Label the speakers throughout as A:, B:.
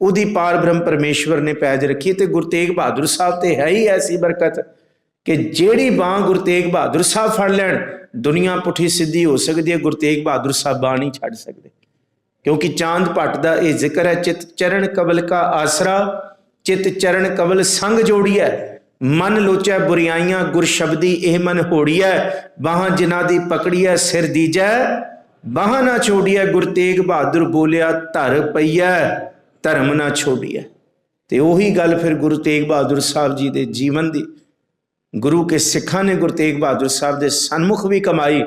A: ਉਹਦੀ ਪਾਰ ਬ੍ਰਹਮ ਪਰਮੇਸ਼ਵਰ ਨੇ ਪੈਜ ਰੱਖੀ ਤੇ ਗੁਰੂ ਤੇਗ ਬਹਾਦਰ ਸਾਹਿਬ ਤੇ ਹੈ ਹੀ ਐਸੀ ਬਰਕਤ ਕਿ ਜਿਹੜੀ ਬਾਹ ਗੁਰੂ ਤੇਗ ਬਹਾਦਰ ਸਾਹਿਬ ਫੜ ਲੈਣ, ਦੁਨੀਆ ਪੁੱਠੀ ਸਿੱਧੀ ਹੋ ਸਕਦੀ ਹੈ, ਗੁਰੂ ਤੇਗ ਬਹਾਦਰ ਸਾਹਿਬ ਬਾਹ ਨਹੀਂ ਛੱਡ ਸਕਦੇ। ਕਿਉਂਕਿ ਚਾਂਦ ਭੱਟ ਦਾ ਇਹ ਜ਼ਿਕਰ ਹੈ, ਚਿਤ ਚਰਨ ਕਬਲ ਕਾ ਆਸਰਾ, ਚਿਤ ਚਰਨ ਕਬਲ ਸੰਗ ਜੋੜੀਐ ਮਨ ਲੋਚੈ ਬੁਰੀਆਈਆਂ ਗੁਰ ਸ਼ਬਦੀ ਇਹ ਮਨ ਹੋੜੀਐ ਬਾਹਾਂ ਜਿਨ੍ਹਾਂ ਦੀ ਪਕੜੀਐ ਸਿਰ ਦੀਜੈ, ਬਾਹਾਂ ਨਾ ਛੋੜੀਐ, ਗੁਰ ਤੇਗ ਬਹਾਦਰ ਬੋਲਿਆ ਧਰ ਪਈਐ। ਧਰਮ ਨਾ ਛੋੜੀਐ ਤੇ ਉਹੀ ਗੱਲ ਫਿਰ ਗੁਰੂ ਤੇਗ ਬਹਾਦਰ ਸਾਹਿਬ ਜੀ ਦੇ ਜੀਵਨ ਦੀ। ਗੁਰੂ ਕੇ ਸਿੱਖਾਂ ਨੇ ਗੁਰੂ ਤੇਗ ਬਹਾਦਰ ਸਾਹਿਬ ਦੇ ਸਨਮੁਖ ਵੀ ਕਮਾਈ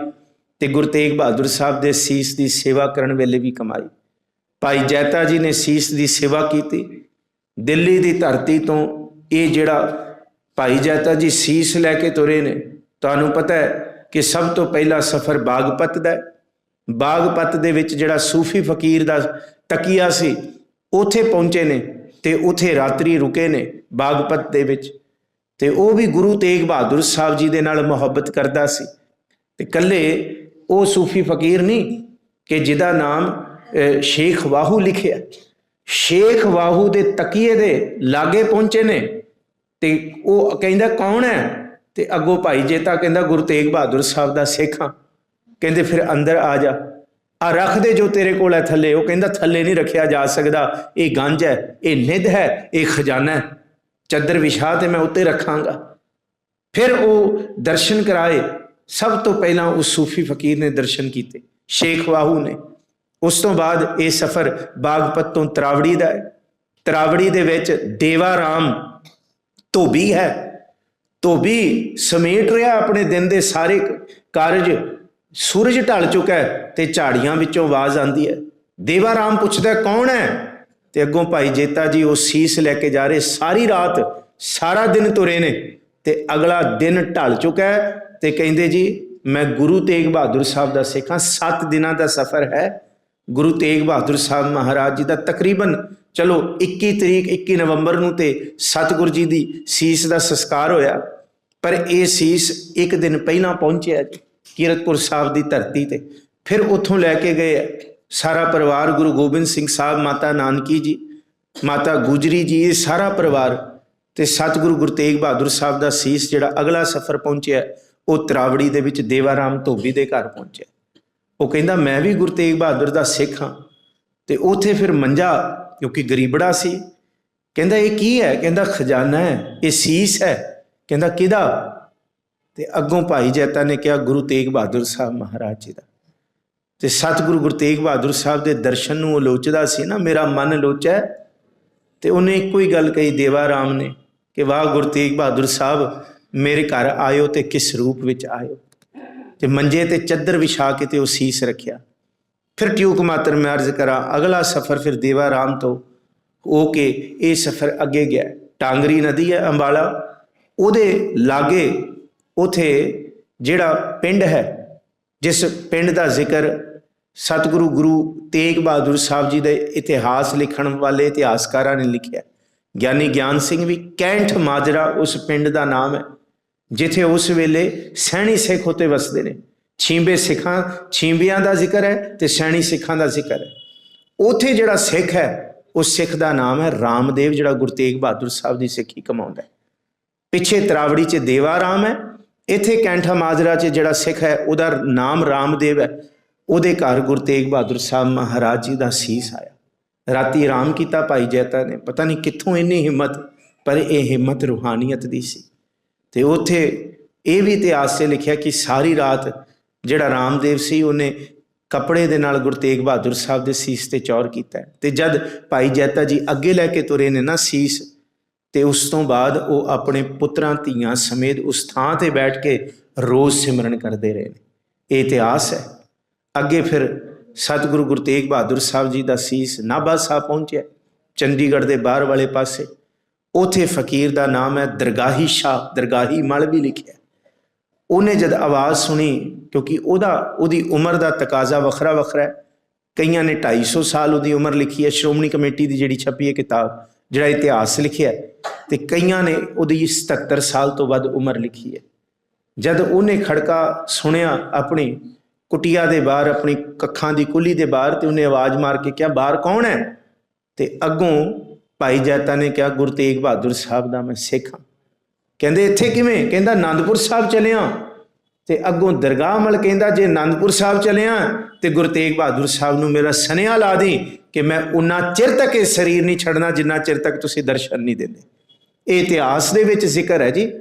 A: ਤੇ ਗੁਰੂ ਤੇਗ ਬਹਾਦਰ ਸਾਹਿਬ ਦੇ ਸੀਸ ਦੀ ਸੇਵਾ ਕਰਨ ਵੇਲੇ ਵੀ ਕਮਾਈ। ਭਾਈ ਜੈਤਾ ਜੀ ਨੇ ਸੀਸ ਦੀ ਸੇਵਾ ਕੀਤੀ। ਦਿੱਲੀ ਦੀ ਧਰਤੀ ਤੋਂ ਇਹ ਜਿਹੜਾ ਭਾਈ ਜੈਤਾ ਜੀ ਸੀਸ ਲੈ ਕੇ ਤੁਰੇ ਨੇ, ਤੁਹਾਨੂੰ ਪਤਾ ਹੈ ਕਿ ਸਭ ਤੋਂ ਪਹਿਲਾ ਸਫ਼ਰ ਬਾਗਪਤ ਦਾ ਬਾਗਪਤ ਦੇ ਵਿੱਚ ਜਿਹੜਾ ਸੂਫੀ ਫਕੀਰ ਦਾ ਤਕੀਆ ਸੀ ਉਥੇ ਪਹੁੰਚੇ ਨੇ ਤੇ ਉਥੇ ਰਾਤਰੀ ਰੁਕੇ ਨੇ ਬਾਗਪਤ ਦੇ ਵਿੱਚ। ਤੇ ਉਹ ਵੀ ਗੁਰੂ ਤੇਗ ਬਹਾਦਰ ਸਾਹਿਬ ਜੀ ਦੇ ਨਾਲ ਮੁਹੱਬਤ ਕਰਦਾ ਸੀ। ਤੇ ਕੱਲੇ ਉਹ ਸੂਫੀ ਫਕੀਰ ਨਹੀਂ ਕਿ ਜਿਹਦਾ ਨਾਮ ਸ਼ੇਖ ਵਾਹੂ ਲਿਖਿਆ। ਸ਼ੇਖ ਵਾਹੂ ਦੇ ਤਕੀਏ ਦੇ ਲਾਗੇ ਪਹੁੰਚੇ ਨੇ ਤੇ ਉਹ ਕਹਿੰਦਾ, ਕੌਣ ਹੈ? ਤੇ ਅੱਗੋਂ ਭਾਈ ਜੇਤਾ ਕਹਿੰਦਾ, ਗੁਰੂ ਤੇਗ ਬਹਾਦਰ ਸਾਹਿਬ ਦਾ ਸਿੱਖ। ਹਾਂ ਕਹਿੰਦੇ, ਫਿਰ ਅੰਦਰ ਆ ਜਾ। ਆ ਰੱਖ ਦੇ ਜੋ ਤੇਰੇ ਕੋਲ ਹੈ ਥੱਲੇ। ਉਹ ਕਹਿੰਦਾ, ਥੱਲੇ ਨਹੀਂ ਰੱਖਿਆ ਜਾ ਸਕਦਾ। ਇਹ ਗੰਜ ਹੈ, ਇਹ ਨਿਧ ਹੈ, ਇਹ ਖਜ਼ਾਨਾ ਹੈ। ਚੱਦਰ ਵਿਛਾ ਤੇ ਮੈਂ ਉੱਤੇ ਰੱਖਾਂਗਾ। ਫਿਰ ਉਹ ਦਰਸ਼ਨ ਕਰਾਏ। ਸਭ ਤੋਂ ਪਹਿਲਾਂ ਉਸ ਸੂਫੀ ਫਕੀਰ ਨੇ ਦਰਸ਼ਨ ਕੀਤੇ। ਸ਼ੇਖ ਵਾਹੂ ਨੇ। ਉਸ ਤੋਂ ਬਾਅਦ ਇਹ ਸਫ਼ਰ ਬਾਗਪਤ ਤੋਂ ਤਰਾਵੜੀ ਦਾ ਹੈ। ਤਰਾਵੜੀ ਦੇ ਵਿੱਚ ਦੇਵਾ ਰਾਮ ਧੋਬੀ ਹੈ। ਧੋਬੀ ਸਮੇਟ ਰਿਹਾ ਆਪਣੇ ਦਿਨ ਦੇ ਸਾਰੇ ਕਾਰਜ। ਸੂਰਜ ਢਲ ਚੁੱਕਾ ਹੈ ਤੇ ਝਾੜੀਆਂ ਵਿੱਚੋਂ ਆਵਾਜ਼ ਆਉਂਦੀ ਹੈ। ਦੇਵਾ ਰਾਮ ਪੁੱਛਦਾ, ਕੌਣ ਹੈ? ਤੇ ਅੱਗੋਂ ਭਾਈ ਜੇਤਾ ਜੀ ਉਹ ਸੀਸ ਲੈ ਕੇ ਜਾ ਰਹੇ, ਸਾਰੀ ਰਾਤ ਸਾਰਾ ਦਿਨ ਤੁਰੇ ਨੇ ਤੇ ਅਗਲਾ ਦਿਨ ਢਲ ਚੁੱਕਾ ਹੈ। ਤੇ ਕਹਿੰਦੇ ਜੀ, ਮੈਂ ਗੁਰੂ ਤੇਗ ਬਹਾਦਰ ਸਾਹਿਬ ਦਾ ਸਿੱਖ ਹਾਂ 7 ਦਿਨਾਂ ਦਾ ਸਫ਼ਰ ਹੈ। ਗੁਰੂ ਤੇਗ ਬਹਾਦਰ ਸਾਹਿਬ ਮਹਾਰਾਜ ਜੀ ਦਾ ਤਕਰੀਬਨ, ਚਲੋ 21 ਤਰੀਕ 21 ਨਵੰਬਰ ਨੂੰ ਤੇ ਸਤਿਗੁਰ ਜੀ ਦੀ ਸੀਸ ਦਾ ਸੰਸਕਾਰ ਹੋਇਆ, ਪਰ ਇਹ ਸੀਸ ਇੱਕ ਦਿਨ ਪਹਿਲਾਂ ਪਹੁੰਚਿਆ ਜੀ। ਕੀਰਤਪੁਰ ਸਾਹਿਬ ਦੀ ਧਰਤੀ ਤੇ। ਫਿਰ ਉੱਥੋਂ ਲੈ ਕੇ ਗਏ ਸਾਰਾ ਪਰਿਵਾਰ, ਗੁਰੂ ਗੋਬਿੰਦ ਸਿੰਘ ਸਾਹਿਬ, ਮਾਤਾ ਨਾਨਕੀ ਜੀ, ਮਾਤਾ ਗੁਜਰੀ ਜੀ, ਇਹ ਸਾਰਾ ਪਰਿਵਾਰ ਤੇ ਸਤਿਗੁਰੂ ਗੁਰੂ ਤੇਗ ਬਹਾਦਰ ਸਾਹਿਬ ਦਾ ਸੀਸ ਜਿਹੜਾ ਅਗਲਾ ਸਫ਼ਰ ਪਹੁੰਚਿਆ, ਉਹ ਤਰਾਵੜੀ ਦੇ ਵਿੱਚ ਦੇਵਾਰਾਮ ਧੋਬੀ ਦੇ ਘਰ ਪਹੁੰਚਿਆ। ਉਹ ਕਹਿੰਦਾ, ਮੈਂ ਵੀ ਗੁਰੂ ਤੇਗ ਬਹਾਦਰ ਦਾ ਸਿੱਖ ਹਾਂ। ਤੇ ਉਥੇ ਫਿਰ ਮੰਜਾ ਕਿਉਂਕਿ ਗਰੀਬੜਾ ਸੀ, ਕਹਿੰਦਾ, ਇਹ ਕੀ ਹੈ? ਕਹਿੰਦਾ, ਖਜ਼ਾਨਾ ਹੈ, ਇਹ ਸੀਸ ਹੈ। ਕਹਿੰਦਾ, ਕਿਹਦਾ? ਤੇ ਅੱਗੋਂ ਭਾਈ ਜੈਤਾ ਨੇ ਕਿਹਾ, ਗੁਰੂ ਤੇਗ ਬਹਾਦਰ ਸਾਹਿਬ ਮਹਾਰਾਜ ਜੀ ਦਾ। ਤੇ ਸਤਿਗੁਰੂ ਗੁਰੂ ਤੇਗ ਬਹਾਦਰ ਸਾਹਿਬ ਦੇ ਦਰਸ਼ਨ ਨੂੰ ਉਹ ਲੋਚਦਾ ਸੀ ਨਾ, ਮੇਰਾ ਮਨ ਲੋਚੈ ਤੇ ਉਹਨੇ ਇੱਕੋ ਹੀ ਗੱਲ ਕਹੀ, ਦੇਵਾ ਰਾਮ ਨੇ, ਕਿ ਵਾਹ ਗੁਰੂ ਤੇਗ ਬਹਾਦਰ ਸਾਹਿਬ, ਮੇਰੇ ਘਰ ਆਇਓ ਤੇ ਕਿਸ ਰੂਪ ਵਿੱਚ ਆਇਓ। ਤੇ ਮੰਜੇ ਤੇ ਚੱਦਰ ਵਿਛਾ ਕੇ ਤੇ ਉਹ ਸੀਸ ਰੱਖਿਆ। ਫਿਰ ਟਿਊਕ ਮਾਤਰ ਮੈਂ ਅਰਜ਼ ਕਰਾਂ, ਅਗਲਾ ਸਫ਼ਰ ਫਿਰ ਦੇਵਾ ਰਾਮ ਤੋਂ ਹੋ ਕੇ ਇਹ ਸਫ਼ਰ ਅੱਗੇ ਗਿਆ। ਟਾਂਗਰੀ ਨਦੀ ਹੈ ਅੰਬਾਲਾ, ਉਹਦੇ ਲਾਗੇ ਉਥੇ ਜਿਹੜਾ ਪਿੰਡ ਹੈ, ਜਿਸ ਪਿੰਡ ਦਾ ਜ਼ਿਕਰ ਸਤਿਗੁਰੂ ਗੁਰੂ ਤੇਗ ਬਹਾਦਰ ਸਾਹਿਬ ਜੀ ਦੇ ਇਤਿਹਾਸ ਲਿਖਣ ਵਾਲੇ ਇਤਿਹਾਸਕਾਰਾਂ ਨੇ ਲਿਖਿਆ ਗਿਆਨੀ ਗਿਆਨ ਸਿੰਘ ਵੀ ਕੈਂਠ ਮਾਜਰਾ ਉਸ ਪਿੰਡ ਦਾ ਨਾਮ ਹੈ, ਜਿੱਥੇ ਉਸ ਵੇਲੇ ਸੈਣੀ ਸਿੱਖ ਉਤੇ ਵਸਦੇ ਨੇ। ਛੀਂਬੇ ਸਿੱਖਾਂ, ਛੀਂਬਿਆਂ ਦਾ ਜ਼ਿਕਰ ਹੈ ਤੇ ਸਹਿਣੀ ਸਿੱਖਾਂ ਦਾ ਜ਼ਿਕਰ ਹੈ। ਉਥੇ ਜਿਹੜਾ ਸਿੱਖ ਹੈ, ਉਸ ਸਿੱਖ ਦਾ ਨਾਮ ਹੈ ਰਾਮਦੇਵ, ਜਿਹੜਾ ਗੁਰੂ ਤੇਗ ਬਹਾਦਰ ਸਾਹਿਬ ਦੀ ਸਿੱਖੀ ਕਮਾਉਂਦਾ ਹੈ। ਪਿੱਛੇ ਤਰਾਵੜੀ 'ਚ ਦੇਵਾ ਰਾਮ ਹੈ ਇੱਥੇ ਕੈਂਠਾ ਮਾਜਰਾ 'ਚ ਜਿਹੜਾ ਸਿੱਖ ਹੈ, ਉਹਦਾ ਨਾਮ ਰਾਮਦੇਵ ਹੈ। ਉਹਦੇ ਘਰ ਗੁਰੂ ਤੇਗ ਬਹਾਦਰ ਸਾਹਿਬ ਮਹਾਰਾਜ ਜੀ ਦਾ ਸੀਸ ਆਇਆ। ਰਾਤੀ ਆਰਾਮ ਕੀਤਾ ਭਾਈ ਜੈਤਾ ਨੇ। ਪਤਾ ਨਹੀਂ ਕਿੱਥੋਂ ਇੰਨੀ ਹਿੰਮਤ, ਪਰ ਇਹ ਹਿੰਮਤ ਰੂਹਾਨੀਅਤ ਦੀ ਸੀ। ਤੇ ਉੱਥੇ ਇਹ ਵੀ ਇਤਿਹਾਸ 'ਚ ਲਿਖਿਆ ਕਿ ਸਾਰੀ ਰਾਤ ਜਿਹੜਾ ਰਾਮਦੇਵ ਸੀ, ਉਹਨੇ ਕੱਪੜੇ ਦੇ ਨਾਲ ਗੁਰੂ ਤੇਗ ਬਹਾਦਰ ਸਾਹਿਬ ਦੇ ਸੀਸ ਤੇ ਚੌਰ ਕੀਤਾ। ਹੈ। ਤੇ ਜਦ ਭਾਈ ਜੈਤਾ ਜੀ ਅੱਗੇ ਲੈ ਕੇ ਤੁਰੇ ਨੇ ਨਾ ਸੀਸ ਤੇ ਉਸ ਤੋਂ ਬਾਅਦ ਉਹ ਆਪਣੇ ਪੁੱਤਰਾਂ, ਧੀਆਂ ਸਮੇਤ ਉਸ ਥਾਂ ਤੇ ਬੈਠ ਕੇ ਰੋਜ਼ ਸਿਮਰਨ ਕਰਦੇ ਰਹੇ ਨੇ। ਇਹ ਇਤਿਹਾਸ ਹੈ। ਅੱਗੇ ਫਿਰ ਸਤਿਗੁਰੂ ਗੁਰੂ ਤੇਗ ਬਹਾਦਰ ਸਾਹਿਬ ਜੀ ਦਾ ਸੀਸ ਨਾਭਾ ਸਾਹਿਬ ਪਹੁੰਚਿਆ, ਚੰਡੀਗੜ੍ਹ ਦੇ ਬਾਹਰ ਵਾਲੇ ਪਾਸੇ। ਉਥੇ ਫਕੀਰ ਦਾ ਨਾਮ ਹੈ ਦਰਗਾਹੀ ਸ਼ਾਹ, ਦਰਗਾਹੀ ਮਲ ਵੀ ਲਿਖਿਆ। ਉਹਨੇ ਜਦ ਆਵਾਜ਼ ਸੁਣੀ, ਕਿਉਂਕਿ ਉਹਦਾ, ਉਹਦੀ ਉਮਰ ਦਾ ਤਕਾਜ਼ਾ ਵੱਖਰਾ ਵੱਖਰਾ ਹੈ। ਕਈਆਂ ਨੇ 250 ਸਾਲ ਉਹਦੀ ਉਮਰ ਲਿਖੀ ਹੈ। ਸ਼੍ਰੋਮਣੀ ਕਮੇਟੀ ਦੀ ਜਿਹੜੀ ਛਪੀ ਹੈ ਕਿਤਾਬ ਜਿਹੜਾ ਇਤਿਹਾਸ ਲਿਖਿਆ ਹੈ, ਤੇ ਕਈਆਂ ਨੇ ਉਹਦੀ 77 ਸਾਲ ਤੋਂ ਵੱਧ ਉਮਰ ਲਿਖੀ ਹੈ। ਜਦ ਉਹਨੇ ਖੜਕਾ ਸੁਣਿਆ ਆਪਣੀ ਕੁਟਿਆ ਦੇ ਬਾਹਰ ਆਪਣੀ ਕੱਖਾਂ ਦੀ ਕੁੱਲੀ ਦੇ ਬਾਹਰ ਤੇ ਉਹਨੇ ਆਵਾਜ਼ ਮਾਰ ਕੇ ਕਿਹਾ ਬਾਹਰ ਕੌਣ ਹੈ? ਤੇ ਅੱਗੋਂ ਭਾਈ ਜੈਤਾ ਨੇ ਕਿਹਾ ਗੁਰੂ ਤੇਗ ਬਹਾਦਰ ਸਾਹਿਬ ਦਾ ਮੈਂ ਸਿੱਖ ਹਾਂ। ਕਹਿੰਦੇ ਇੱਥੇ ਕਿਵੇਂ? ਕਹਿੰਦਾ ਆਨੰਦਪੁਰ ਸਾਹਿਬ ਚਲਿਆ ਤੇ ਅੱਗੋਂ ਦਰਗਾਹ ਮਲ ਕਹਿੰਦਾ, ਜੇ ਆਨੰਦਪੁਰ ਸਾਹਿਬ ਚਲਿਆ ਤੇ ਗੁਰੂ ਤੇਗ ਬਹਾਦਰ ਸਾਹਿਬ ਨੂੰ ਮੇਰਾ ਸਨੇਹਾ ਲਾ ਦੀ ਕਿ ਮੈਂ ਉਨਾ ਚਿਰ ਤੱਕ ਇਹ ਸਰੀਰ ਨਹੀਂ ਛੱਡਣਾ ਜਿੰਨਾ ਚਿਰ ਤੱਕ ਤੁਸੀਂ ਦਰਸ਼ਨ ਨਹੀਂ ਦਿੰਦੇ। ਇਹ ਇਤਿਹਾਸ ਦੇ ਵਿੱਚ ਜ਼ਿਕਰ ਹੈ ਜੀ।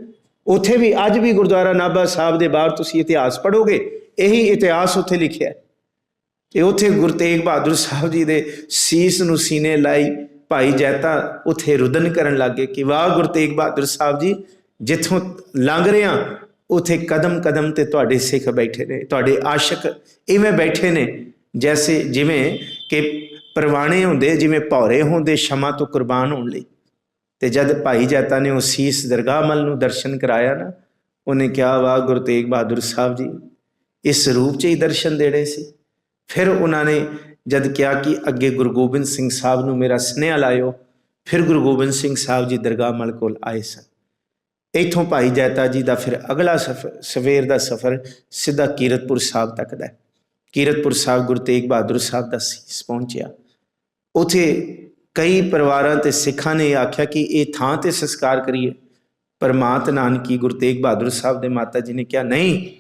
A: ਉੱਥੇ ਵੀ ਅੱਜ ਵੀ ਗੁਰਦੁਆਰਾ ਨਾਭਾ ਸਾਹਿਬ ਦੇ ਬਾਹਰ ਤੁਸੀਂ ਇਤਿਹਾਸ ਪੜੋਗੇ ਇਹੀ ਇਤਿਹਾਸ ਉੱਥੇ ਲਿਖਿਆ ਹੈ। ਤੇ ਉੱਥੇ ਗੁਰੂ ਤੇਗ ਬਹਾਦਰ ਸਾਹਿਬ ਜੀ ਦੇ ਸੀਸ ਨੂੰ ਸੀਨੇ ਲਾਈ ਭਾਈ ਜੈਤਾ ਉੱਥੇ ਰੁਦਨ ਕਰਨ ਲੱਗੇ ਕਿ ਵਾਹ ਗੁਰੂ ਤੇਗ ਬਹਾਦਰ ਸਾਹਿਬ ਜੀ, ਜਿੱਥੋਂ ਲੰਘ ਰਿਆਂ ਉਥੇ ਕਦਮ ਕਦਮ ਤੇ ਤੁਹਾਡੇ ਸਿੱਖ ਬੈਠੇ ਨੇ, ਤੁਹਾਡੇ ਆਸ਼ਿਕ ਇਵੇਂ ਬੈਠੇ ਨੇ ਜੈਸੇ ਜਿਵੇਂ ਕਿ ਪਰਵਾਣੇ ਹੁੰਦੇ, ਜਿਵੇਂ ਭੌਰੇ ਹੁੰਦੇ ਸ਼ਮਾ ਤੋਂ ਕੁਰਬਾਨ ਹੋਣ ਲਈ। ਤੇ ਜਦ ਭਾਈ ਜਾਤਾ ਨੇ ਉਹ ਸੀਸ ਦਰਗਾਹ ਮਲ ਨੂੰ ਦਰਸ਼ਨ ਕਰਾਇਆ ਨਾ, ਉਹਨੇ ਕਿਹਾ, ਵਾਹ ਗੁਰੂ ਤੇਗ ਬਹਾਦਰ ਸਾਹਿਬ ਜੀ, ਇਸ ਰੂਪ 'ਚ ਹੀ ਦਰਸ਼ਨ ਦੇਣੇ ਸੀ। ਫਿਰ ਉਹਨਾਂ ਨੇ ਜਦ ਕਿਹਾ ਕਿ ਅੱਗੇ ਗੁਰੂ ਗੋਬਿੰਦ ਸਿੰਘ ਸਾਹਿਬ ਨੂੰ ਮੇਰਾ ਸਨੇਹਾ ਲਾਇਓ, ਫਿਰ ਗੁਰੂ ਗੋਬਿੰਦ ਸਿੰਘ ਸਾਹਿਬ ਜੀ ਦਰਗਾਹ ਮਲ ਕੋਲ ਆਏ ਸਨ। ਇੱਥੋਂ ਭਾਈ ਜੈਤਾ ਜੀ ਦਾ ਫਿਰ ਅਗਲਾ ਸਫ਼ਰ ਸਵੇਰ ਦਾ ਸਫ਼ਰ ਸਿੱਧਾ ਕੀਰਤਪੁਰ ਸਾਹਿਬ ਤੱਕ ਦਾ ਕੀਰਤਪੁਰ ਸਾਹਿਬ ਗੁਰੂ ਤੇਗ ਬਹਾਦਰ ਸਾਹਿਬ ਦਾ ਸੀਸ ਪਹੁੰਚਿਆ। ਉਥੇ ਕਈ ਪਰਿਵਾਰਾਂ ਤੇ ਸਿੱਖਾਂ ਨੇ ਇਹ ਆਖਿਆ ਕਿ ਇਹ ਥਾਂ ਤੇ ਸੰਸਕਾਰ ਕਰੀਏ। ਪਰ ਮਾਤ ਨਾਨਕੀ ਗੁਰੂ ਤੇਗ ਬਹਾਦਰ ਸਾਹਿਬ ਦੇ ਮਾਤਾ ਜੀ ਨੇ ਕਿਹਾ, ਨਹੀਂ,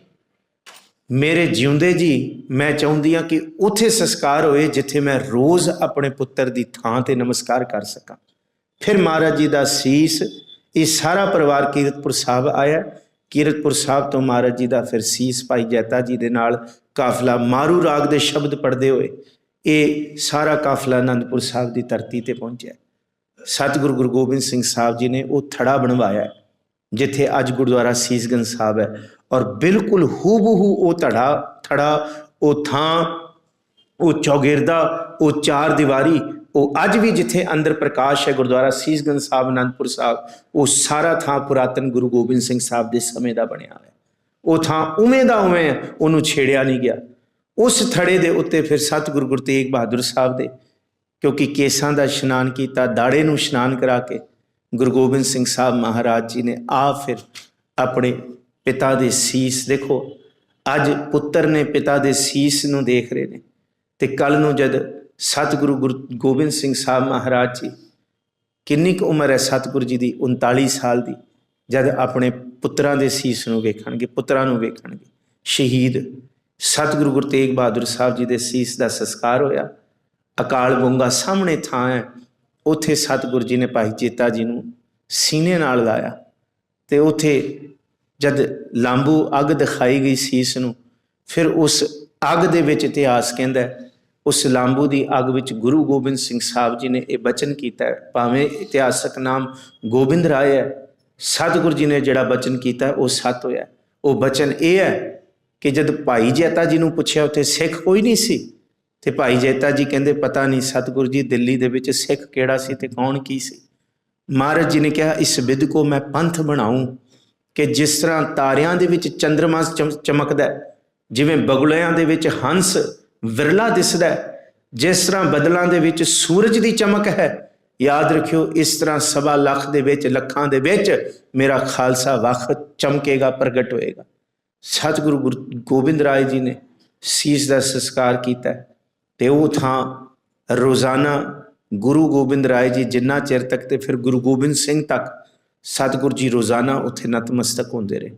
A: ਮੇਰੇ ਜਿਉਂਦੇ ਜੀ, ਮੈਂ ਚਾਹੁੰਦੀ ਹਾਂ ਕਿ ਉਥੇ ਸੰਸਕਾਰ ਹੋਏ ਜਿੱਥੇ ਮੈਂ ਰੋਜ਼ ਆਪਣੇ ਪੁੱਤਰ ਦੀ ਥਾਂ ਤੇ ਨਮਸਕਾਰ ਕਰ ਸਕਾਂ। ਫਿਰ ਮਹਾਰਾਜ ਜੀ ਦਾ ਸੀਸ ਇਹ ਸਾਰਾ ਪਰਿਵਾਰ ਕੀਰਤਪੁਰ ਸਾਹਿਬ ਆਇਆ। ਕੀਰਤਪੁਰ ਸਾਹਿਬ ਤੋਂ ਮਹਾਰਾਜ ਜੀ ਦਾ ਫਿਰ ਸੀਸ ਭਾਈ ਜੈਤਾ ਜੀ ਦੇ ਨਾਲ ਕਾਫਲਾ ਮਾਰੂ ਰਾਗ ਦੇ ਸ਼ਬਦ ਪੜਦੇ ਹੋਏ ਇਹ ਸਾਰਾ ਕਾਫਲਾ ਆਨੰਦਪੁਰ ਸਾਹਿਬ ਦੀ ਧਰਤੀ ਤੇ ਪਹੁੰਚਿਆ। ਸਤਿਗੁਰੂ ਗੁਰੂ ਗੋਬਿੰਦ ਸਿੰਘ ਸਾਹਿਬ ਜੀ ਨੇ ਉਹ ਥੜਾ ਬਣਵਾਇਆ ਜਿੱਥੇ ਅੱਜ ਗੁਰਦੁਆਰਾ ਸੀਸਗੰਜ ਸਾਹਿਬ ਹੈ ਔਰ ਬਿਲਕੁਲ ਹੂਬਹੂ ਉਹ ਧੜਾ, ਥੜਾ, ਉਹ ਥਾਂ, ਉਹ ਚੌਗਿਰਦਾ, ਉਹ ਚਾਰ ਦੀਵਾਰੀ ਉਹ ਅੱਜ ਵੀ ਜਿੱਥੇ ਅੰਦਰ ਪ੍ਰਕਾਸ਼ ਹੈ ਗੁਰਦੁਆਰਾ ਸੀਸਗੰਜ ਸਾਹਿਬ, ਅਨੰਦਪੁਰ ਸਾਹਿਬ, ਉਹ ਸਾਰਾ ਥਾਂ ਪੁਰਾਤਨ ਗੁਰੂ ਗੋਬਿੰਦ ਸਿੰਘ ਸਾਹਿਬ ਦੇ ਸਮੇਂ ਦਾ ਬਣਿਆ ਹੋਇਆ ਉਹ ਥਾਂ ਉਵੇਂ ਦਾ ਉਵੇਂ ਉਹਨੂੰ ਛੇੜਿਆ ਨਹੀਂ ਗਿਆ। ਉਸ ਥੜੇ ਦੇ ਉੱਤੇ ਫਿਰ ਸਤਿਗੁਰੂ ਗੁਰੂ ਤੇਗ ਬਹਾਦਰ ਸਾਹਿਬ ਦੇ, ਕਿਉਂਕਿ ਕੇਸਾਂ ਦਾ ਇਸ਼ਨਾਨ ਕੀਤਾ, ਦਾੜੇ ਨੂੰ ਇਸ਼ਨਾਨ ਕਰਾ ਕੇ ਗੁਰੂ ਗੋਬਿੰਦ ਸਿੰਘ ਸਾਹਿਬ ਮਹਾਰਾਜ ਜੀ ਨੇ ਆ ਫਿਰ ਆਪਣੇ ਪਿਤਾ ਦੇ ਸੀਸ ਦੇਖੋ। ਅੱਜ ਪੁੱਤਰ ਨੇ ਪਿਤਾ ਦੇ ਸੀਸ ਨੂੰ ਦੇਖ ਰਹੇ ਨੇ ਤੇ ਕੱਲ ਨੂੰ ਜਦ ਸਤਿਗੁਰੂ ਗੁਰੂ ਗੋਬਿੰਦ ਸਿੰਘ ਸਾਹਿਬ ਮਹਾਰਾਜ ਜੀ ਕਿੰਨੀ ਕੁ ਉਮਰ ਹੈ ਸਤਿਗੁਰੂ ਜੀ ਦੀ? 39 ਸਾਲ ਦੀ। ਜਦ ਆਪਣੇ ਪੁੱਤਰਾਂ ਦੇ ਸੀਸ ਨੂੰ ਵੇਖਣਗੇ ਪੁੱਤਰਾਂ ਨੂੰ ਵੇਖਣਗੇ। ਸ਼ਹੀਦ ਸਤਿਗੁਰੂ ਗੁਰੂ ਤੇਗ ਬਹਾਦਰ ਸਾਹਿਬ ਜੀ ਦੇ ਸੀਸ ਦਾ ਸੰਸਕਾਰ ਹੋਇਆ। ਅਕਾਲ ਬੁੰਗਾ ਸਾਹਮਣੇ ਥਾਂ ਹੈ। ਉੱਥੇ ਸਤਿਗੁਰੂ ਜੀ ਨੇ ਭਾਈ ਚੇਤਾ ਜੀ ਨੂੰ ਸੀਨੇ ਨਾਲ ਲਾਇਆ ਤੇ ਉੱਥੇ ਜਦ ਲਾਂਬੂ ਅੱਗ ਦਿਖਾਈ ਗਈ ਸੀਸ ਨੂੰ ਫਿਰ ਉਸ ਅੱਗ ਦੇ ਵਿੱਚ ਇਤਿਹਾਸ ਕਹਿੰਦਾ ਹੈ, ਉਸ ਲਾਂਬੂ ਦੀ ਅੱਗ ਵਿੱਚ ਗੁਰੂ ਗੋਬਿੰਦ ਸਿੰਘ ਸਾਹਿਬ ਜੀ ਨੇ ਇਹ ਬਚਨ ਕੀਤਾ ਹੈ। ਭਾਵੇਂ ਇਤਿਹਾਸਕ ਨਾਮ ਗੋਬਿੰਦ ਰਾਏ ਹੈ, ਸਤਿਗੁਰੂ ਜੀ ਨੇ ਜਿਹੜਾ ਬਚਨ ਕੀਤਾ ਉਹ ਸੱਤ ਹੋਇਆ ਉਹ ਬਚਨ ਇਹ ਹੈ ਕਿ ਜਦ ਭਾਈ ਜੈਤਾ ਜੀ ਨੂੰ ਪੁੱਛਿਆ, ਉੱਥੇ ਸਿੱਖ ਕੋਈ ਨਹੀਂ ਸੀ? ਤੇ ਭਾਈ ਜੈਤਾ ਜੀ ਕਹਿੰਦੇ, ਪਤਾ ਨਹੀਂ ਸਤਿਗੁਰੂ ਜੀ, ਦਿੱਲੀ ਦੇ ਵਿੱਚ ਸਿੱਖ ਕਿਹੜਾ ਸੀ ਤੇ ਕੌਣ ਕੀ ਸੀ? ਮਹਾਰਾਜ ਜੀ ਨੇ ਕਿਹਾ, ਇਸ ਵਿਦ ਕੋ ਮੈਂ ਪੰਥ ਬਣਾਉਂ ਕਿ ਜਿਸ ਤਰ੍ਹਾਂ ਤਾਰਿਆਂ ਦੇ ਵਿੱਚ ਚੰ드ਰਮਾ ਚਮ- ਚਮਕਦਾ ਜਿਵੇਂ ਬਗੁਲਿਆਂ ਦੇ ਵਿੱਚ ਹੰਸ ਵਿਰਲਾ ਦਿਸਦਾ ਹੈ, ਜਿਸ ਤਰ੍ਹਾਂ ਬਦਲਾਂ ਦੇ ਵਿੱਚ ਸੂਰਜ ਦੀ ਚਮਕ ਹੈ ਯਾਦ ਰੱਖਿਓ ਇਸ ਤਰ੍ਹਾਂ ਸਵਾ ਲੱਖ ਦੇ ਵਿੱਚ ਲੱਖਾਂ ਦੇ ਵਿੱਚ ਮੇਰਾ ਖਾਲਸਾ ਵਖ ਚਮਕੇਗਾ ਪ੍ਰਗਟ ਹੋਏਗਾ। ਸਤਿਗੁਰੂ ਗੁਰੂ ਗੋਬਿੰਦ ਰਾਏ ਜੀ ਨੇ ਸੀਸ ਦਾ ਸੰਸਕਾਰ ਕੀਤਾ ਹੈ। ਤੇ ਉਹ ਥਾਂ ਰੋਜ਼ਾਨਾ ਗੁਰੂ ਗੋਬਿੰਦ ਰਾਏ ਜੀ ਜਿੰਨਾ ਚਿਰ ਤੱਕ ਤੇ ਫਿਰ ਗੁਰੂ ਗੋਬਿੰਦ ਸਿੰਘ ਤੱਕ ਸਤਿਗੁਰੂ ਜੀ ਰੋਜ਼ਾਨਾ ਉੱਥੇ ਨਤਮਸਤਕ ਹੁੰਦੇ ਰਹੇ।